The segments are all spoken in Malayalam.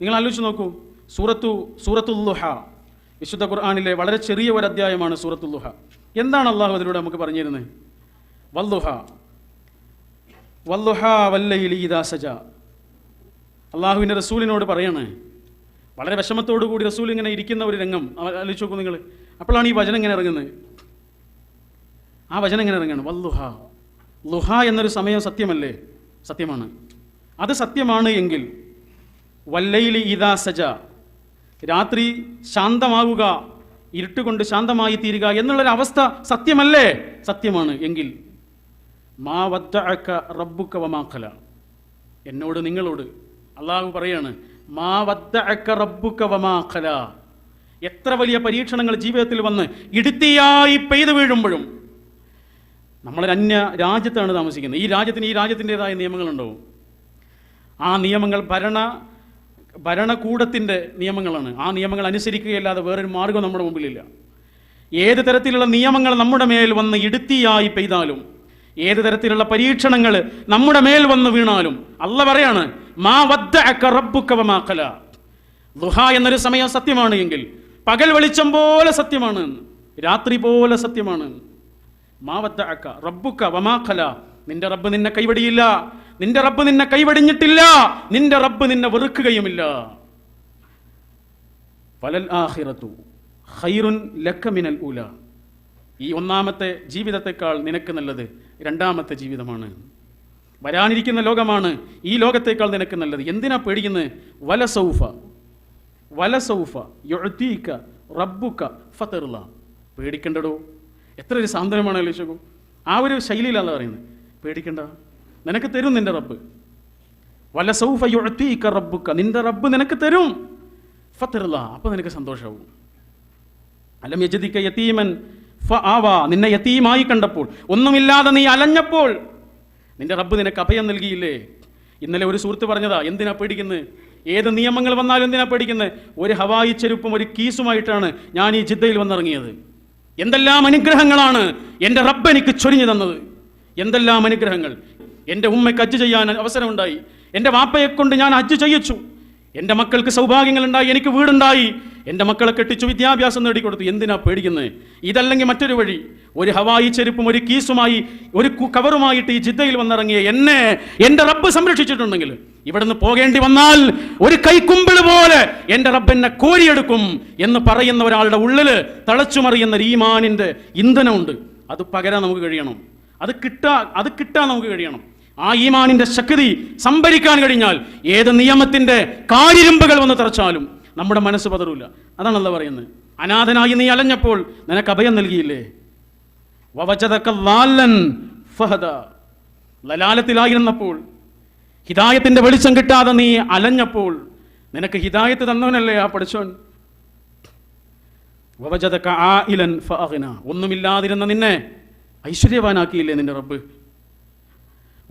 നിങ്ങൾ ആലോചിച്ച് നോക്കൂ. സൂറത്തു സൂറത്തുല്ലുഹ വിശുദ്ധ ഖുർആാനിലെ വളരെ ചെറിയ ഒരു അധ്യായമാണ് സൂറത്തുല്ലുഹ എന്താണ് അള്ളാഹു അതിലൂടെ നമുക്ക് പറഞ്ഞിരുന്നത്? വല്ലുഹ വല്ലുഹ വല്ലയിലീദാ സജ. അള്ളാഹുവിന്റെ റസൂലിനോട് പറയാണ്. വളരെ വിഷമത്തോടു കൂടി റസൂൽ ഇങ്ങനെ ഇരിക്കുന്ന ഒരു രംഗം. ആലോചിച്ച് നോക്കൂ നിങ്ങൾ. അപ്പോഴാണ് ഈ വചനം ഇങ്ങനെ ഇറങ്ങുന്നത്. ആ വചനം ഇങ്ങനെ ഇറങ്ങുകയാണ്. വല്ലുഹ ലുഹ എന്നൊരു സമയം സത്യമല്ലേ? സത്യമാണ്. അത് സത്യമാണ് എങ്കിൽ വല്ലയിലി ഇതാ സജ. രാത്രി ശാന്തമാവുക ഇരുട്ടുകൊണ്ട് ശാന്തമായി തീരുക എന്നുള്ളൊരവസ്ഥ സത്യമല്ലേ? സത്യമാണ് എങ്കിൽ മാ വദ്ദഅക റബ്ബുക വമാഖല എന്നോട് നിങ്ങളോട് അള്ളാഹു പറയാണ് മാ വദ്ദഅക റബ്ബുക വമാഖല എത്ര വലിയ പരീക്ഷണങ്ങൾ ജീവിതത്തിൽ വന്ന് ഇടുത്തിയായി പെയ്തു വീഴുമ്പോഴും നമ്മളൊരു അന്യ രാജ്യത്താണ് താമസിക്കുന്നത്. ഈ രാജ്യത്തിന് ഈ രാജ്യത്തിന്റെതായ നിയമങ്ങളുണ്ടാവും. ആ നിയമങ്ങൾ ഭരണ ഭരണകൂടത്തിന്റെ നിയമങ്ങളാണ്. ആ നിയമങ്ങൾ അനുസരിക്കുകയല്ലാതെ വേറൊരു മാർഗം നമ്മുടെ മുമ്പിലില്ല. ഏത് തരത്തിലുള്ള നിയമങ്ങൾ നമ്മുടെ മേൽ വന്ന് ഇടുത്തിയായി പെയ്താലും ഏത് തരത്തിലുള്ള പരീക്ഷണങ്ങൾ നമ്മുടെ മേൽ വന്ന് വീണാലും അല്ല പറയാണ് മാ വദ്ദഅക റബ്ബുക വമാഖല ദുഹ എന്നൊരു സമയം സത്യമാണ് എങ്കിൽ പകൽ വെളിച്ചം പോലെ സത്യമാണ്. രാത്രി പോലെ സത്യമാണ്. മാ മാ വദ്ദഅക റബ്ബുക വമാഖല നിന്റെ റബ്ബ് നിന്നെ കൈവടിയില്ല. നിന്റെ റബ്ബ് നിന്നെ കൈവടിഞ്ഞിട്ടില്ല. നിന്റെ റബ്ബ് നിന്നെ വെറുക്കുകയുമില്ല. ഫലൽ ആഹിറത്തു ഖൈറുൻ ലക്ക മിനൽ ഉല. ഈ ഒന്നാമത്തെ ജീവിതത്തെക്കാൾ നിനക്ക് നല്ലത് രണ്ടാമത്തെ ജീവിതമാണ്. വരാനിരിക്കുന്ന ലോകമാണ് ഈ ലോകത്തേക്കാൾ നിനക്ക് നല്ലത്. എന്തിനാ പേടിക്കുന്നത് വലസൗഫ വലസൗഫ യൊഴുത്തീക്ക റബ്ബുക്ക ഫത്തറുള്ള പേടിക്കണ്ടടോ? എത്ര ഒരു സാന്ത്വനമാണ് അല്ലേശകു ആ ഒരു ശൈലിയിലല്ല പറയുന്നത് പേടിക്കണ്ട. നിനക്ക് തരും നിന്റെ റബ്ബ്. വലസൗഫ യുഅ്തീക റബ്ബുക്ക നിന്റെ റബ്ബ് നിനക്ക് തരും. ഫതർല അപ്പോൾ നിനക്ക് സന്തോഷമാവും അലം യത്തീമൻ യതീമൻ ആവാ നിന്നെ യതീമായി കണ്ടപ്പോൾ ഒന്നുമില്ലാതെ നീ അലഞ്ഞപ്പോൾ നിന്റെ റബ്ബ് നിനക്ക് അഭയം നൽകിയില്ലേ? ഇന്നലെ ഒരു സുഹൃത്ത് പറഞ്ഞതാ എന്തിനാ പേടിക്കുന്നത് ഏത് നിയമങ്ങൾ വന്നാലും എന്തിനാ പേടിക്കുന്നത് ഒരു ഹവായി ചെരുപ്പും ഒരു കീസുമായിട്ടാണ് ഞാൻ ഈ ജിദ്ദയിൽ വന്നിറങ്ങിയത്. എന്തെല്ലാം അനുഗ്രഹങ്ങളാണ് എന്റെ റബ്ബ് എനിക്ക് ചൊരിഞ്ഞു തന്നത്? എന്തെല്ലാം അനുഗ്രഹങ്ങൾ? എന്റെ ഉമ്മയ്ക്ക് ഹജ്ജ് ചെയ്യാൻ അവസരമുണ്ടായി. എന്റെ വാപ്പയെ കൊണ്ട് ഞാൻ ഹജ്ജ് ചെയ്യിച്ചു. എന്റെ മക്കൾക്ക് സൗഭാഗ്യങ്ങളുണ്ടായി എനിക്ക് വീടുണ്ടായി. എന്റെ മക്കളെ കെട്ടിച്ചു വിദ്യാഭ്യാസം നേടിക്കൊടുത്തു. എന്തിനാ പേടിക്കുന്നത് ഇതല്ലെങ്കിൽ മറ്റൊരു വഴി. ഒരു ഹവായി ചെരുപ്പും ഒരു കീസുമായി ഒരു കവറുമായിട്ട് ഈ ജിദ്ദയിൽ വന്നിറങ്ങിയ എന്നെ എന്റെ റബ്ബ് സംരക്ഷിച്ചിട്ടുണ്ടെങ്കിൽ ഇവിടുന്ന് പോകേണ്ടി വന്നാൽ ഒരു കൈക്കുമ്പിൾ പോലെ എന്റെ റബ്ബ് എന്നെ കോരിയെടുക്കും എന്ന് പറയുന്ന ഒരാളുടെ ഉള്ളിൽ തളച്ചുമറിയുന്ന ഈമാനിന്റെ ഇന്ധനമുണ്ട്. അത് പകരാൻ നമുക്ക് കഴിയണം. അത് കിട്ടാ അത് കിട്ടാൻ നമുക്ക് കഴിയണം. ആ ഈമാനിന്റെ ശക്തി സംഭരിക്കാൻ കഴിഞ്ഞാൽ ഏത് നിയമത്തിന്റെ കാരിരുമ്പുകൾ വന്ന് തറച്ചാലും നമ്മുടെ മനസ്സ് പതറൂല. അതാണല്ലോ പറയുന്നത്. അനാഥനായി നീ അലഞ്ഞപ്പോൾ നിനക്ക് അഭയം നൽകിയില്ലേ? ലലാലത്തിലായിരുന്നപ്പോൾ ഹിദായത്തിന്റെ വെളിച്ചം കിട്ടാതെ നീ അലഞ്ഞപ്പോൾ നിനക്ക് ഹിതായത്ത് തന്നവനല്ലേ ആ പഠിച്ചോൻ ഒന്നുമില്ലാതിരുന്ന നിന്നെ ഐശ്വര്യവാനാക്കിയില്ലേ നിന്റെ റബ്ബ്?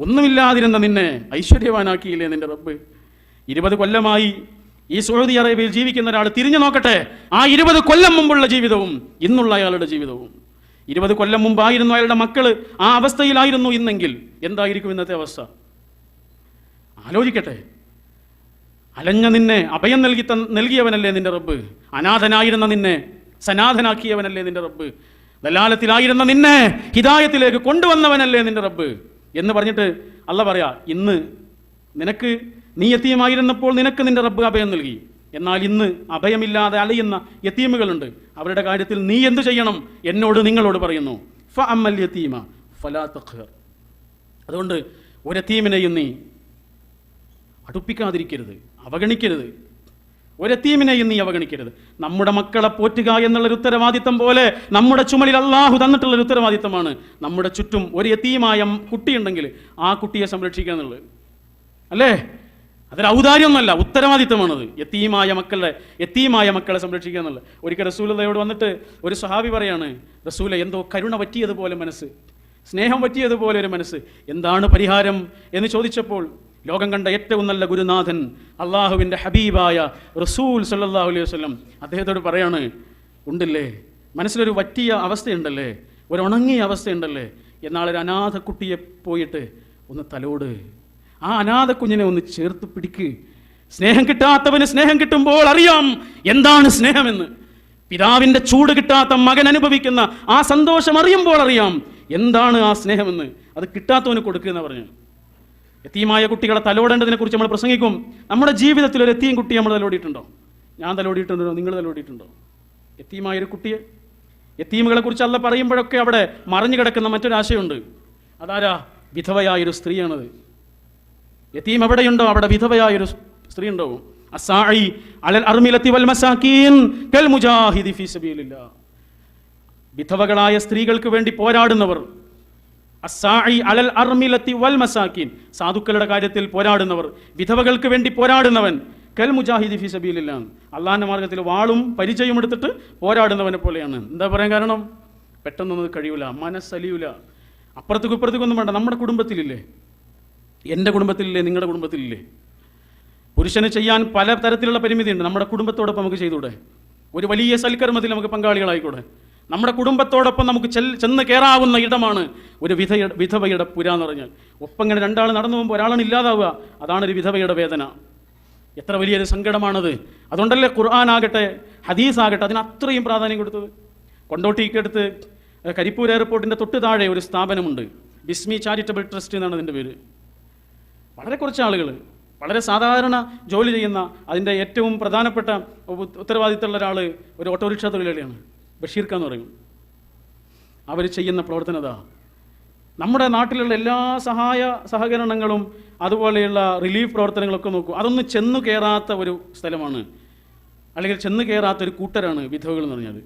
ഒന്നുമില്ലാതിരുന്ന നിന്നെ ഐശ്വര്യവാനാക്കിയില്ലേ നിന്റെ റബ്ബ്? ഇരുപത് കൊല്ലമായി ഈ സൗദി അറേബ്യയിൽ ജീവിക്കുന്ന ഒരാൾ തിരിഞ്ഞു നോക്കട്ടെ. ആ ഇരുപത് കൊല്ലം മുമ്പുള്ള ജീവിതവും ഇന്നുള്ള അയാളുടെ ജീവിതവും. ഇരുപത് കൊല്ലം മുമ്പായിരുന്നു അയാളുടെ മക്കൾ ആ അവസ്ഥയിലായിരുന്നു ഇന്നെങ്കിൽ. എന്തായിരിക്കും ഇന്നത്തെ അവസ്ഥ? ആലോചിക്കട്ടെ. അലഞ്ഞ നിന്നെ അഭയം നൽകി നൽകിയവനല്ലേ നിന്റെ റബ്ബ്? അനാഥനായിരുന്ന നിന്നെ സനാഥനാക്കിയവനല്ലേ നിന്റെ റബ്ബ്? ദലാലത്തിലായിരുന്ന നിന്നെ ഹിതായത്തിലേക്ക് കൊണ്ടുവന്നവനല്ലേ നിന്റെ റബ്ബ്? എന്ന് പറഞ്ഞിട്ട് അല്ല പറയാ ഇന്ന് നിനക്ക് നീ യത്തീമായിരുന്നപ്പോൾ നിനക്ക് നിന്റെ റബ്ബ് അഭയം നൽകി. എന്നാൽ ഇന്ന് അഭയമില്ലാതെ അലയുന്ന യത്തീമുകളുണ്ട്. അവരുടെ കാര്യത്തിൽ നീ എന്ത് ചെയ്യണം? എന്നോട് നിങ്ങളോട് പറയുന്നു. ഫ അമ്മൽ യത്തീമ ഫലാ തഖ്ഹർ. അതുകൊണ്ട് ഒരത്തീമിനെയും നീ അടുപ്പിക്കാതിരിക്കരുത് അവഗണിക്കരുത്. ഒരെത്തീമിനെയും നീ അവഗണിക്കരുത്. നമ്മുടെ മക്കളെ പോറ്റുക എന്നുള്ളൊരു ഉത്തരവാദിത്തം പോലെ നമ്മുടെ ചുമലിൽ അള്ളാഹു തന്നിട്ടുള്ളൊരു ഉത്തരവാദിത്തമാണ്. നമ്മുടെ ചുറ്റും ഒരു യത്തീമായ കുട്ടിയുണ്ടെങ്കിൽ ആ കുട്ടിയെ സംരക്ഷിക്കുക എന്നുള്ളത്. അല്ലേ? അതൊരു ഔദാര്യമൊന്നുമല്ല ഉത്തരവാദിത്തമാണത്. യത്തീമായ മക്കളെ യത്തീമായ മക്കളെ സംരക്ഷിക്കുക എന്നുള്ളത്. ഒരിക്കൽ റസൂലതയോട് വന്നിട്ട് ഒരു സഹാബി പറയാണ് റസൂല എന്തോ കരുണ പറ്റിയതുപോലെ മനസ്സ് സ്നേഹം പറ്റിയതുപോലെ ഒരു മനസ്സ് എന്താണ് പരിഹാരം? എന്ന് ചോദിച്ചപ്പോൾ ലോകം കണ്ട ഏറ്റവും നല്ല ഗുരുനാഥൻ അള്ളാഹുവിന്റെ ഹബീബായ റസൂൽ സല്ലാഹു അലൈഹി വസല്ലം. അദ്ദേഹത്തോട് പറയാണ് ഉണ്ടല്ലേ? മനസ്സിലൊരു വറ്റിയ അവസ്ഥയുണ്ടല്ലേ? ഒരു ഉണങ്ങിയ അവസ്ഥയുണ്ടല്ലേ? എന്നാൽ ഒരു അനാഥ കുട്ടിയെ പോയിട്ട് ഒന്ന് തലോട്. ആ അനാഥ കുഞ്ഞിനെ ഒന്ന് ചേർത്ത് പിടിക്ക്. സ്നേഹം കിട്ടാത്തവന് സ്നേഹം കിട്ടുമ്പോൾ അറിയാം എന്താണ് സ്നേഹമെന്ന്. പിതാവിന്റെ ചൂട് കിട്ടാത്ത മകൻ അനുഭവിക്കുന്ന ആ സന്തോഷം അറിയുമ്പോൾ അറിയാം എന്താണ് ആ സ്നേഹമെന്ന്. അത് കിട്ടാത്തവന് കൊടുക്കുക എന്ന് പറഞ്ഞു എത്തിയുമായ കുട്ടികളെ തലോടേണ്ടതിനെ കുറിച്ച് നമ്മൾ പ്രസംഗിക്കും. നമ്മുടെ ജീവിതത്തിൽ ഒരു എത്തിയും കുട്ടി നമ്മൾ തലോടിയിട്ടുണ്ടോ? ഞാൻ തലോടിയിട്ടുണ്ടോ? നിങ്ങൾ തലോടിയിട്ടുണ്ടോ? എത്തിയുമായ ഒരു കുട്ടിയെ? എത്തീമുകളെ കുറിച്ച് അല്ല പറയുമ്പോഴൊക്കെ അവിടെ മറിഞ്ഞു കിടക്കുന്ന മറ്റൊരാശയുണ്ട്. അതാരാ? വിധവയായൊരു സ്ത്രീയാണത്. എത്തീം എവിടെയുണ്ടോ? അവിടെ വിധവയായൊരു സ്ത്രീ ഉണ്ടാവും അസായി അലൽ അർമിലത്തി വൽ കൽ മുജാഹിദി വിധവകളായ സ്ത്രീകൾക്ക് വേണ്ടി പോരാടുന്നവർ അസായി അലൽ അർമിലത്തി വൽ മസാക്കീൻ. സാധുക്കളുടെ കാര്യത്തിൽ പോരാടുന്നവർ വിധവകൾക്ക് വേണ്ടി പോരാടുന്നവൻ കൽ മുജാഹിദി ഫി സബീലില്ലാണ് അള്ളാഹിന്റെ മാർഗത്തിൽ വാളും പരിചയം എടുത്തിട്ട് പോരാടുന്നവനെ പോലെയാണ്. എന്താ പറയാൻ കാരണം? പെട്ടെന്നൊന്നും കഴിയൂല മനസ്സലിയൂല. അപ്പുറത്തേക്കും ഇപ്പുറത്തേക്കൊന്നും വേണ്ട നമ്മുടെ കുടുംബത്തിലില്ലേ? എന്റെ കുടുംബത്തിലില്ലേ നിങ്ങളുടെ കുടുംബത്തിലില്ലേ? പുരുഷന് ചെയ്യാൻ പല തരത്തിലുള്ള പരിമിതിയുണ്ട്. നമ്മുടെ കുടുംബത്തോടൊപ്പം നമുക്ക് ചെയ്തൂടെ ഒരു വലിയ സൽക്കർമ്മത്തിൽ നമുക്ക് പങ്കാളികളായിക്കൂടെ? നമ്മുടെ കുടുംബത്തോടൊപ്പം നമുക്ക് ചെന്ന് കയറാവുന്ന ഇടമാണ് ഒരു വിധ വിധവയുടെ പുര എന്ന് പറഞ്ഞാൽ. ഒപ്പം ഇങ്ങനെ രണ്ടാൾ നടന്നു പോകുമ്പോൾ ഒരാളാണ് ഇല്ലാതാവുക. അതാണ് ഒരു വിധവയുടെ വേദന. എത്ര വലിയൊരു സങ്കടമാണത്. അതുകൊണ്ടല്ലേ ഖുർആാനാകട്ടെ ഹദീസാകട്ടെ അതിന് അത്രയും പ്രാധാന്യം കൊടുത്തത്. കൊണ്ടോട്ടിക്കടുത്ത് കരിപ്പൂർ എയർപോർട്ടിന്റെ തൊട്ട് താഴെ ഒരു സ്ഥാപനമുണ്ട്. ബിസ്മി ചാരിറ്റബിൾ ട്രസ്റ്റ് എന്നാണ് അതിന്റെ പേര്. വളരെ കുറച്ച് ആളുകൾ വളരെ സാധാരണ ജോലി ചെയ്യുന്ന അതിന്റെ ഏറ്റവും പ്രധാനപ്പെട്ട ഉത്തരവാദിത്തമുള്ള ഒരാൾ ഒരു ഓട്ടോറിക്ഷ തൊഴിലാളിയാണ്. ബഷീർ പറയും. അവർ ചെയ്യുന്ന പ്രവർത്തനതാ നമ്മുടെ നാട്ടിലുള്ള എല്ലാ സഹായ സഹകരണങ്ങളും അതുപോലെയുള്ള റിലീഫ് പ്രവർത്തനങ്ങളൊക്കെ നോക്കൂ. അതൊന്നും ചെന്നു കയറാത്ത ഒരു സ്ഥലമാണ്. അല്ലെങ്കിൽ ചെന്ന് കയറാത്ത ഒരു കൂട്ടരാണ് വിധവകൾ എന്ന് പറഞ്ഞാൽ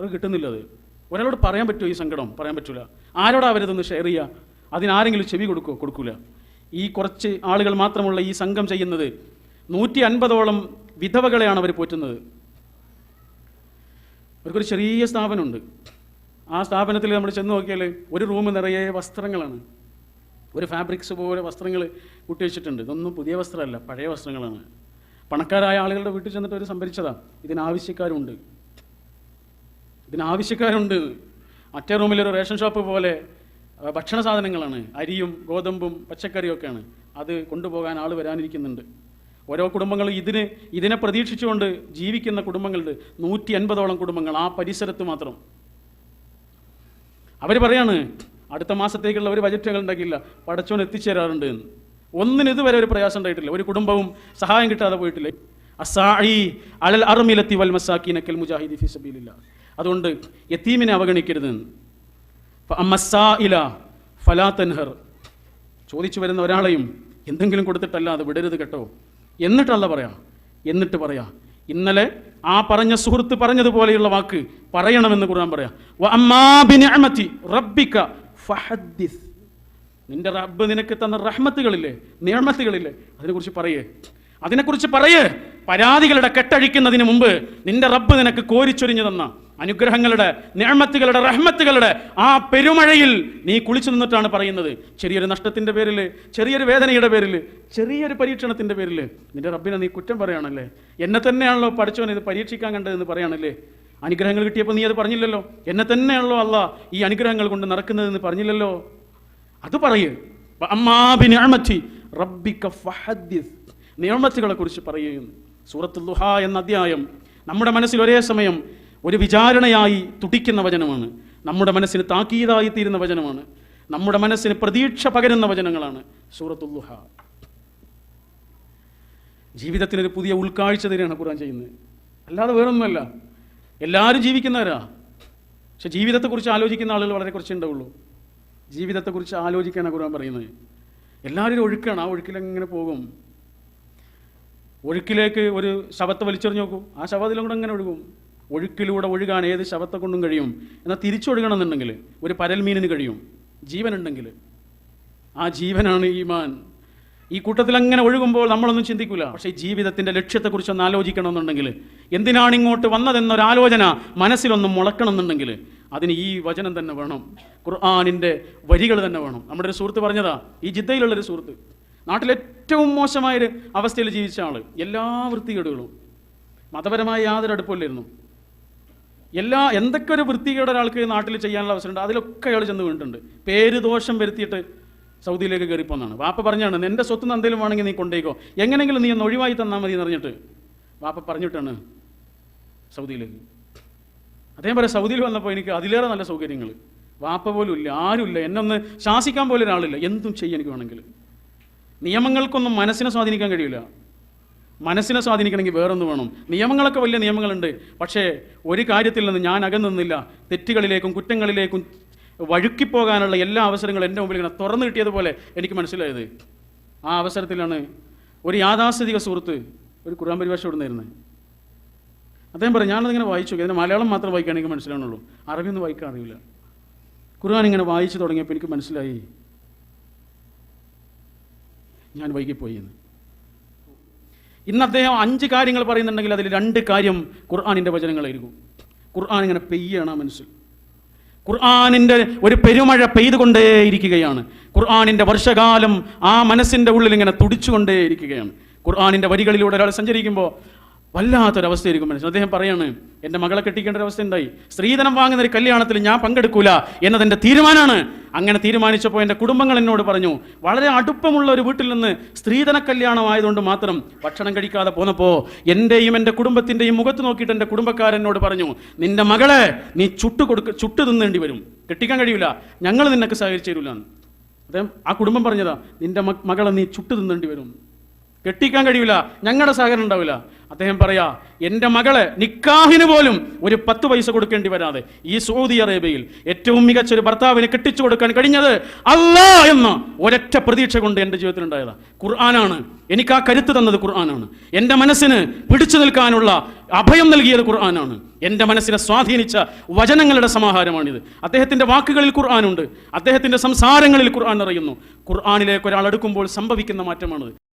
അത് കിട്ടുന്നില്ല അത്. ഒരാളോട് പറയാൻ പറ്റുമോ ഈ സങ്കടം? പറയാൻ പറ്റില്ല ആരോടാ അവരിതൊന്ന് ഷെയർ ചെയ്യുക അതിനാരെങ്കിലും ചെവി കൊടുക്കോ? കൊടുക്കൂല. ഈ കുറച്ച് ആളുകൾ മാത്രമുള്ള ഈ സംഘം ചെയ്യുന്നത് നൂറ്റി അൻപതോളം വിധവകളെയാണ് അവർ പോറ്റുന്നത്. അവർക്കൊരു ചെറിയ സ്ഥാപനമുണ്ട്. ആ സ്ഥാപനത്തിൽ നമ്മൾ ചെന്ന് നോക്കിയാൽ ഒരു റൂം നിറയെ വസ്ത്രങ്ങളാണ്. ഒരു ഫാബ്രിക്സ് പോലെ വസ്ത്രങ്ങൾ കൂട്ടി വെച്ചിട്ടുണ്ട്. ഇതൊന്നും പുതിയ വസ്ത്രമല്ല പഴയ വസ്ത്രങ്ങളാണ്. പണക്കാരായ ആളുകളുടെ വീട്ടിൽ ചെന്നിട്ട് അവർ സംഭരിച്ചതാണ് ഇതിനാവശ്യക്കാരുണ്ട്. ഇതിനാവശ്യക്കാരുണ്ട്. മറ്റേ റൂമിലൊരു റേഷൻ ഷോപ്പ് പോലെ ഭക്ഷണ സാധനങ്ങളാണ്. അരിയും ഗോതമ്പും പച്ചക്കറിയും ഒക്കെയാണ് അത് കൊണ്ടുപോകാൻ ആൾ വരാനിരിക്കുന്നുണ്ട്. ഓരോ കുടുംബങ്ങളും ഇതിന് ഇതിനെ പ്രതീക്ഷിച്ചുകൊണ്ട് ജീവിക്കുന്ന കുടുംബങ്ങളുണ്ട്. നൂറ്റി അൻപതോളം കുടുംബങ്ങൾ ആ പരിസരത്ത് മാത്രം. അവർ പറയാണ് അടുത്ത മാസത്തേക്കുള്ള ഒരു ബജറ്റുകൾ ഉണ്ടാക്കിയില്ല പടച്ചോൻ എത്തിച്ചേരാറുണ്ട് എന്ന്. ഒന്നിന് ഇതുവരെ ഒരു പ്രയാസം ഉണ്ടായിട്ടില്ല. ഒരു കുടുംബവും സഹായം കിട്ടാതെ പോയിട്ടില്ല. അസായി അലൽ അറുമിലെത്തി വൽ മസാക്കീനക്കൽ മുജാഹിദി ഫി സബീലില്ല. അതുകൊണ്ട് യത്തീമിനെ അവഗണിക്കരുത് അമ്മസായില ഫലാ തൻഹർ. ചോദിച്ചു വരുന്ന ഒരാളെയും എന്തെങ്കിലും കൊടുത്തിട്ടല്ലാതെ വിടരുത് കേട്ടോ. എന്നിട്ടല്ല പറയാം. എന്നിട്ട് പറയാം. ഇന്നലെ ആ പറഞ്ഞ സുഹൃത്ത് പറഞ്ഞതുപോലെയുള്ള വാക്ക് പറയണമെന്ന് ഖുർആൻ പറയാം. "വ അമ്മാ ബിനിഅമതി റബ്ബിക ഫഹദ്ദിസ്." നിന്റെ റബ്ബ് നിനക്ക് തന്ന റഹ്മത്തുകളില്ലേ? നിയമത്തുകളില്ലേ അതിനെക്കുറിച്ച് പറയേ. അതിനെക്കുറിച്ച് പറയേ. പരാതികളുടെ കെട്ടഴിക്കുന്നതിന് മുമ്പ് നിന്റെ റബ്ബ് നിനക്ക് കോരിച്ചൊരിഞ്ഞു തന്ന. അനുഗ്രഹങ്ങളുടെ നിഴമത്തുകളുടെ റഹ്മത്തുകളുടെ ആ പെരുമഴയിൽ നീ കുളിച്ചു നിന്നിട്ടാണ് പറയുന്നത്. ചെറിയൊരു നഷ്ടത്തിന്റെ പേരിൽ ചെറിയൊരു വേദനയുടെ പേരിൽ ചെറിയൊരു പരീക്ഷണത്തിന്റെ പേരിൽ നിന്റെ റബ്ബിനെ നീ കുറ്റം പറയുകയാണല്ലേ എന്നെ തന്നെയാണല്ലോ പഠിച്ചവൻ ഇത് പരീക്ഷിക്കാൻ കണ്ടതെന്ന് പറയുകയാണല്ലേ അനുഗ്രഹങ്ങൾ കിട്ടിയപ്പോൾ നീ അത് പറഞ്ഞില്ലല്ലോ? എന്നെ തന്നെയാണല്ലോ അല്ല ഈ അനുഗ്രഹങ്ങൾ കൊണ്ട് നടക്കുന്നതെന്ന് പറഞ്ഞില്ലല്ലോ? അത് പറയ്. നിയമത്തുകളെ കുറിച്ച് പറയുന്നു സൂറത്ത് ലുഹ എന്ന അധ്യായം നമ്മുടെ മനസ്സിൽ ഒരേ സമയം ഒരു വിചാരണയായി തുടിക്കുന്ന വചനമാണ്. നമ്മുടെ മനസ്സിന് താക്കീതായി തീരുന്ന വചനമാണ്. നമ്മുടെ മനസ്സിന് പ്രതീക്ഷ പകരുന്ന വചനങ്ങളാണ്. സൂറത്തുല്ലുഹ ജീവിതത്തിനൊരു പുതിയ ഉൾക്കാഴ്ച തരികയാണ് ഖുർആൻ ചെയ്യുന്നത്. അല്ലാതെ വേറൊന്നുമല്ല. എല്ലാവരും ജീവിക്കുന്നവരാ. പക്ഷെ ജീവിതത്തെക്കുറിച്ച് ആലോചിക്കുന്ന ആളുകൾ വളരെ കുറച്ച് ഉണ്ടാവുള്ളൂ. ജീവിതത്തെക്കുറിച്ച് ആലോചിക്കാനാണ് ഖുർആൻ പറയുന്നത്. എല്ലാവരും ഒഴുക്കാണ്. ആ ഒഴുക്കിലെങ്ങനെ പോകും? ഒഴുക്കിലേക്ക് ഒരു ശവത്തെ വലിച്ചെറിഞ്ഞ് നോക്കും. ആ ശവത്തിലും കൂടെ അങ്ങനെ ഒഴുകും? ഒഴുക്കിലൂടെ ഒഴുകാൻ ഏത് ശവത്തെ കൊണ്ടും കഴിയും. എന്നാൽ തിരിച്ചൊഴുകണമെന്നുണ്ടെങ്കിൽ ഒരു പരൽമീനിന് കഴിയും. ജീവനുണ്ടെങ്കിൽ. ആ ജീവനാണ് ഈമാൻ. ഈ കൂട്ടത്തിൽ അങ്ങനെ ഒഴുകുമ്പോൾ നമ്മളൊന്നും ചിന്തിക്കില്ല പക്ഷേ ജീവിതത്തിന്റെ ജീവിതത്തിന്റെ ലക്ഷ്യത്തെക്കുറിച്ച് ഒന്ന് ആലോചിക്കണമെന്നുണ്ടെങ്കിൽ എന്തിനാണ് ഇങ്ങോട്ട് വന്നതെന്നൊരാലോചന മനസ്സിലൊന്നും മുളക്കണമെന്നുണ്ടെങ്കിൽ അതിന് ഈ വചനം തന്നെ വേണം. ഖുർആാനിന്റെ വരികൾ തന്നെ വേണം. നമ്മുടെ ഒരു സുഹൃത്ത് പറഞ്ഞതാ ഈ ജിദ്ദയിലുള്ളൊരു സുഹൃത്ത്. നാട്ടിൽ ഏറ്റവും മോശമായൊരു അവസ്ഥയിൽ ജീവിച്ച ആൾ എല്ലാ വൃത്തികേടുകളും മതപരമായ യാതൊരു അടുപ്പമില്ലായിരുന്നു. എല്ലാ എന്തൊക്കെ ഒരു വൃത്തികേട് ഒരാൾക്ക് നാട്ടിൽ ചെയ്യാനുള്ള അവസരമുണ്ട് അതിലൊക്കെ അയാൾ ചെന്ന് വീണിട്ടുണ്ട്. പേര് ദോഷം വരുത്തിയിട്ട് സൗദിയിലേക്ക് കയറിപ്പോന്നാണ്. വാപ്പ പറഞ്ഞാണ് എന്റെ സ്വത്ത് എന്തെങ്കിലും വേണമെങ്കിൽ നീ കൊണ്ടേക്കോ എങ്ങനെങ്കിലും നീ ഒന്ന് ഒഴിവായി തന്നാൽ മതി എന്ന് പറഞ്ഞിട്ട് വാപ്പ പറഞ്ഞിട്ടാണ് സൗദിയിലേക്ക്. അദ്ദേഹം പറയാം സൗദിയിൽ വന്നപ്പോൾ എനിക്ക് അതിലേറെ നല്ല സൗകര്യങ്ങൾ വാപ്പ പോലും ഇല്ല ആരുമില്ല എന്നൊന്ന് ശാസിക്കാൻ പോലും ഒരാളില്ല. എന്തും ചെയ്യാൻ എനിക്ക് വേണമെങ്കിൽ. നിയമങ്ങൾക്കൊന്നും മനസ്സിനെ സ്വാധീനിക്കാൻ കഴിയില്ല. മനസ്സിനെ സ്വാധീനിക്കണമെങ്കിൽ വേറൊന്ന് വേണം. നിയമങ്ങളൊക്കെ വലിയ നിയമങ്ങളുണ്ട്. പക്ഷേ ഒരു കാര്യത്തിൽ നിന്ന് ഞാൻ അകന്നുനിന്നില്ല തെറ്റുകളിലേക്കും കുറ്റങ്ങളിലേക്കും വഴുക്കിപ്പോകാനുള്ള എല്ലാ അവസരങ്ങളും എന്റെ മുമ്പിൽ ഇങ്ങനെ തുറന്നു കിട്ടിയതുപോലെ എനിക്ക് മനസ്സിലായത്. ആ അവസരത്തിലാണ് ഒരു യാഥാസ്ഥിതിക സുഹൃത്ത് ഒരു ഖുർആൻ പരിഭാഷ ഇടുന്നായിരുന്നത് അദ്ദേഹം പറയും ഞാനതിങ്ങനെ വായിച്ചു നോക്കി. അതിന് മലയാളം മാത്രം വായിക്കാൻ എനിക്ക് മനസ്സിലാവുന്നുള്ളൂ. അറബിയൊന്നും വായിക്കാൻ അറിയില്ല. ഖുർആൻ ഇങ്ങനെ വായിച്ചു തുടങ്ങിയപ്പോൾ എനിക്ക് മനസ്സിലായി. ഞാൻ വൈകിപ്പോയി എന്ന്. ഇന്ന് അദ്ദേഹം അഞ്ച് കാര്യങ്ങൾ പറയുന്നുണ്ടെങ്കിൽ അതിൽ രണ്ട് കാര്യം ഖുർആാനിന്റെ വചനങ്ങളായിരിക്കും ഖുർആൻ ഇങ്ങനെ പെയ്യാണ് മനസ്സിൽ. ഖുർആാനിന്റെ ഒരു പെരുമഴ പെയ്തുകൊണ്ടേയിരിക്കുകയാണ്. ഖുർആാനിന്റെ വർഷകാലം ആ മനസ്സിന്റെ ഉള്ളിൽ ഇങ്ങനെ തുടിച്ചുകൊണ്ടേയിരിക്കുകയാണ്. ഖുർആാനിന്റെ വരികളിലൂടെ ഒരാൾ സഞ്ചരിക്കുമ്പോൾ വല്ലാത്തൊരവസ്ഥയായിരിക്കും മനുഷ്യൻ. അദ്ദേഹം പറയാണ് എന്റെ മകളെ കെട്ടിക്കേണ്ട ഒരു അവസ്ഥ ഉണ്ടായി. സ്ത്രീധനം വാങ്ങുന്ന ഒരു കല്യാണത്തിൽ ഞാൻ പങ്കെടുക്കൂല എന്നതെന്റെ തീരുമാനമാണ്. അങ്ങനെ തീരുമാനിച്ചപ്പോൾ എന്റെ കുടുംബങ്ങൾ എന്നോട് പറഞ്ഞു വളരെ അടുപ്പമുള്ള ഒരു വീട്ടിൽ നിന്ന് സ്ത്രീധന കല്യാണമായതുകൊണ്ട് മാത്രം ഭക്ഷണം കഴിക്കാതെ പോന്നപ്പോൾ എന്റെയും എന്റെ കുടുംബത്തിന്റെയും മുഖത്ത് നോക്കിയിട്ട് എന്റെ കുടുംബക്കാരനോട് പറഞ്ഞു നിന്റെ മകളെ നീ ചുട്ടു കൊടുക്ക ചുട്ടു തിന്നേണ്ടി വരും. കെട്ടിക്കാൻ കഴിയില്ല ഞങ്ങൾ നിനക്ക് സഹകരിച്ചു തരില്ല അദ്ദേഹം ആ കുടുംബം പറഞ്ഞതാ നിന്റെ മകളെ നീ ചുട്ടു തിന്നേണ്ടി വരും. കെട്ടിക്കാൻ കഴിയില്ല ഞങ്ങളുടെ സഹകരണം ഉണ്ടാവില്ല അദ്ദേഹം പറയാ എന്റെ മകളെ നിക്കാഹിന് പോലും ഒരു പത്ത് പൈസ കൊടുക്കേണ്ടി വരാതെ. ഈ സൗദി അറേബ്യയിൽ ഏറ്റവും മികച്ച ഒരു ഭർത്താവിന് കെട്ടിച്ചു കൊടുക്കാൻ കഴിഞ്ഞത് അല്ല എന്ന ഒരൊറ്റ പ്രതീക്ഷ കൊണ്ട് എന്റെ ജീവിതത്തിൽ ഉണ്ടായതാ. ഖുർആനാണ്. എനിക്ക് ആ കരുത്ത് തന്നത് ഖുർആനാണ്. എന്റെ മനസ്സിന് പിടിച്ചു നിൽക്കാനുള്ള അഭയം നൽകിയത് ഖുർആനാണ്. എന്റെ മനസ്സിനെ സ്വാധീനിച്ച വചനങ്ങളുടെ സമാഹാരമാണിത്. അദ്ദേഹത്തിന്റെ വാക്കുകളിൽ ഖുർആനുണ്ട്. അദ്ദേഹത്തിന്റെ സംസാരങ്ങളിൽ ഖുർആൻ അറിയുന്നു ഖുർആനിലേക്ക് ഒരാൾ അടുക്കുമ്പോൾ സംഭവിക്കുന്ന മാറ്റമാണിത്.